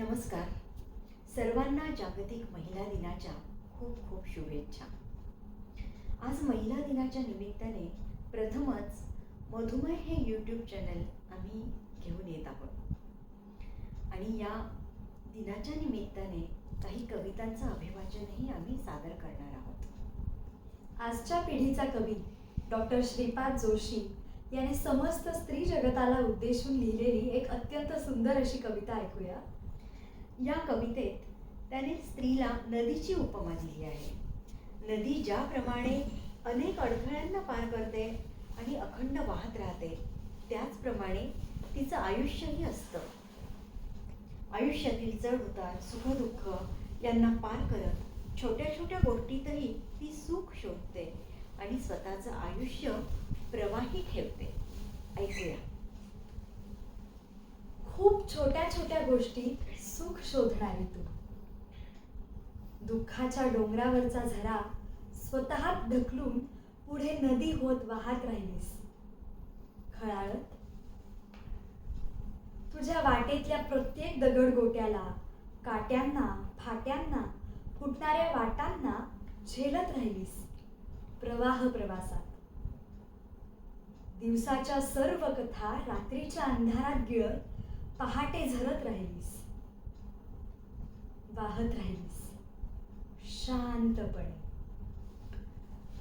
नमस्कार. सर्वांना जागतिक महिला दिनाच्या खूप खूप शुभेच्छा. आज महिला दिनाच्या निमित्ताने प्रथमच मधुमेह हे यूट्यूब चॅनल आम्ही घेऊन येत आहोत. आणि या दिनाच्या निमित्ताने काही कवितांचं अभिवाचनही आम्ही सादर करणार आहोत. आजच्या पिढीचा कवी डॉक्टर श्रीपाद जोशी याने समस्त स्त्री जगताला उद्देशून लिहिलेली एक अत्यंत सुंदर अशी कविता ऐकूया. या कवितेत त्याने स्त्रीला नदीची उपमा दिली आहे. नदी ज्याप्रमाणे अनेक अडथळ्यांना पार करते आणि अखंड वाहत राहते त्याचप्रमाणे तिचं आयुष्यही असतं. आयुष्यातील चढ उतार सुखदुःख यांना पार करत छोट्या छोट्या गोष्टीतही ती सुख शोधते आणि स्वतःचं आयुष्य प्रवाही ठेवते. ऐकूया. खूप छोट्या छोट्या गोष्टीत सुख शोधणारी तू. दुःखाच्या डोंगरावरचा झरा स्वतः ढकलून पुढे नदी होत वाहत राहिलीस. खळाळत? तुझ्या वाटेतल्या प्रत्येक दगड गोट्याला काट्यांना फाट्यांना फुटणाऱ्या वाटांना झेलत राहिलीस. प्रवाह प्रवासात. दिवसाच्या सर्व कथा रात्रीच्या अंधारात गिळत पहाटे झरत राहिलीस. वाहत राहिलीस. शांतपणे.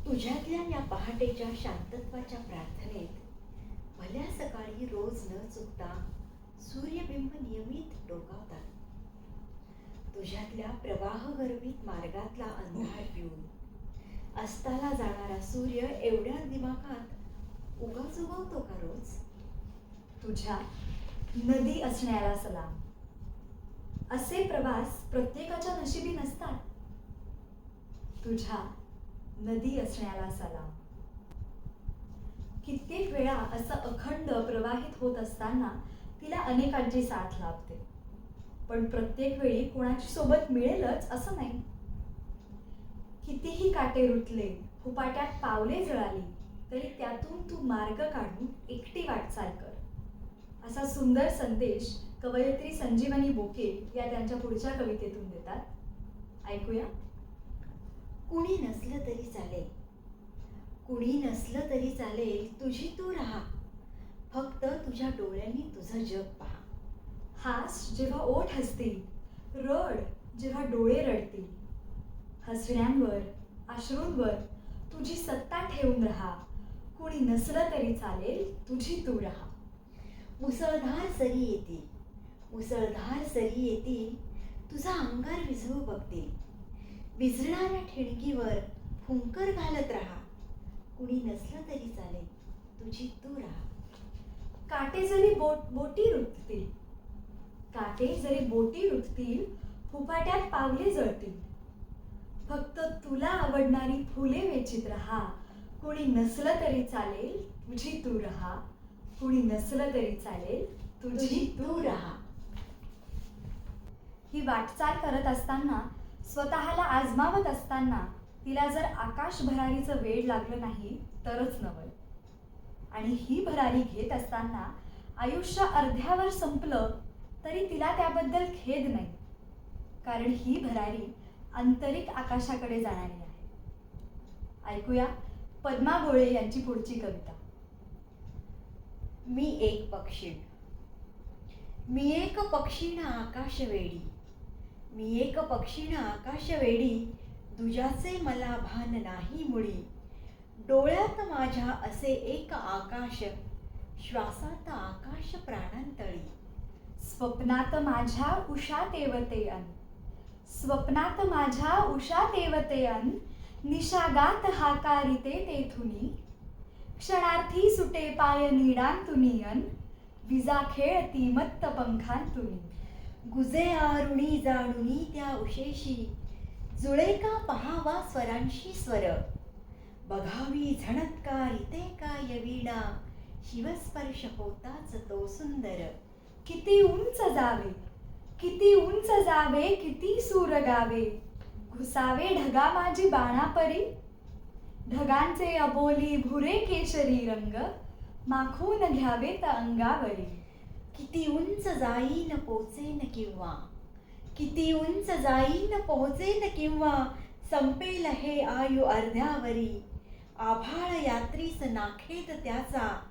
तुझ्यातल्या या पहाटेच्या शांतत्वाच्या प्रार्थनेत भल्या सकाळी रोज न चुकता सूर्यबिंब नियमित डोकावतात. तुझ्यातल्या प्रवाहगर्भित मार्गातला अंधार पिऊन अस्ताला जाणारा सूर्य एवढ्या दिमाखात उगाच उगवतो का रोज? तुझ्या नदी असण्याला सलाम. असे प्रवास प्रत्येकाच्या नशिबी नसतात. तुझ्या नदी असण्याला सलाम. कित्येक वेळा असं अखंड प्रवाहित होत असताना तिला अनेकांची साथ लाभते. पण प्रत्येक वेळी कोणाची सोबत मिळेलच असं नाही. कितीही काटे रुतले फुपाट्यात पावले जळाली तरी त्यातून तू मार्ग काढून एकटी वाटचाल कर. असा सुंदर संदेश कवयित्री संजीवनी बोके या त्यांच्या पुढच्या कवितेतून देतात. ऐकूया. कुणी नसलं तरी चालेल. कुणी नसलं तरी चालेल तुझी तू राहा. फक्त तुझ्या डोळ्यांनी तुझं जग पहा. हास जेव्हा ओठ हसतील रड जेव्हा डोळे रडतील. हसण्यांवर अश्रूंवर तुझी सत्ता ठेवून राहा. कुणी नसलं तरी चालेल तुझी तू राहा. मुसळधार सरी येतील. मुसळधार सरी येतील तुझा अंगार विझवू बघतील. विझणाऱ्या ठिणगीवर फुंकर घालत राहा. कुणी नसलं तरी चालेल तुझी तू राहा. काटे जरी बोट बोटी रुततील काटे जरी बोटी रुततील फुपाट्यात पावले जळतील. फक्त तुला आवडणारी फुले वेचित राहा. कुणी नसलं तरी चालेल तुझी तू राहा. कुणी नसलं तरी चालेल तुझी तू राहा. ही वाटचाल करत असताना स्वतःला आजमावत असताना तिला जर आकाश भरारीचं वेळ लागलं नाही तरच नवल. आणि ही भरारी घेत असताना आयुष्य अर्ध्यावर संपलं तरी तिला त्याबद्दल खेद नाही. कारण ही भरारी आंतरिक आकाशाकडे जाणारी आहे. ऐकूया पद्मा गोळे यांची पुढची कविता. मी एक पक्षी. मी एक पक्षीण आकाश वेडी मी एक पक्षीण आकाश वेडी तुझ्याचे मला भान नाही मुळी डोळ्यात माझ्या असे एक आकाश श्वासात आकाश प्राणांतळी. स्वप्नात माझ्या उषा तेवते अन स्वप्नात माझ्या उषा तेवते अन निशागात हाकारिते तेथुनी. क्षणार्थी सुटे पाय निडांतुनी अन विजा खेळती मत्त पंखांतुनी. गुजे आरुणी जाणुनी त्या उशेशी. जुळे का पहावा स्वरांशी स्वर? बघावी झणत्कार इते काय वीणा शिवस्पर्श होताच तो सुंदर. किती उंच जावे? किती उंच जावे? किती सूर गावे? घुसावे ढगा माझी बाणापरी? ढगांचे अबोली भुरे केशरी रंग माखून घ्यावे त अंगावरी. किती उंच जाईन पोचेन किंवा? किती उंच जाईन पोहोचेन किंवा? संपेल हे आयु अर्ध्यावरी. आभाळ यात्रीस नाखेत त्याचा.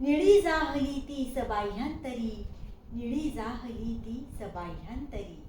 निळी जाहली ती सबाह्यांतरी निळी जाहली ती सबाह्यांतरी